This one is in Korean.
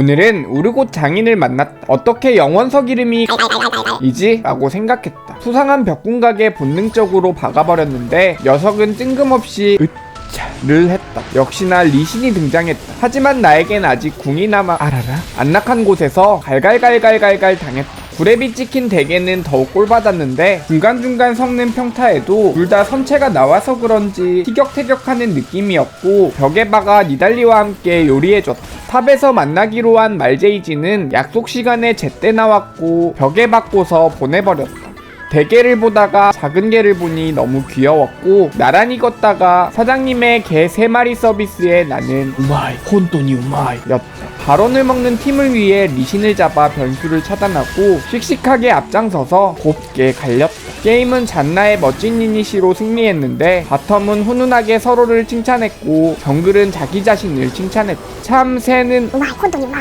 오늘은 우르곳 장인을 만났다. 어떻게 영원석 이름이 이지? 라고 생각했다. 수상한 벽궁각에 본능적으로 박아버렸는데 녀석은 뜬금없이 으차를 했다. 역시나 리신이 등장했다. 하지만 나에겐 아직 궁이 남아 알아라. 안락한 곳에서 갈갈갈갈갈갈 당했다. 구랩이 찍힌 대게는 더욱 꼴받았는데 중간중간 섞는 평타에도 둘 다 선체가 나와서 그런지 티격태격하는 느낌이었고 벽에 박아 니달리와 함께 요리해줬다. 탑에서 만나기로 한 말제이지는 약속 시간에 제때 나왔고 벽에 박고서 보내버렸다. 대게를 보다가 작은 개를 보니 너무 귀여웠고 나란히 걷다가 사장님의 개세 마리 서비스에 나는 우마이 혼돈이 우마이 였다. 발언을 먹는 팀을 위해 리신을 잡아 변수를 차단하고 씩씩하게 앞장서서 곱게 갈렸다. 게임은 잔나의 멋진 이니시로 승리했는데 바텀은 훈훈하게 서로를 칭찬했고 정글은 자기 자신을 칭찬했다. 참 새는 우마이 혼돈이 우마이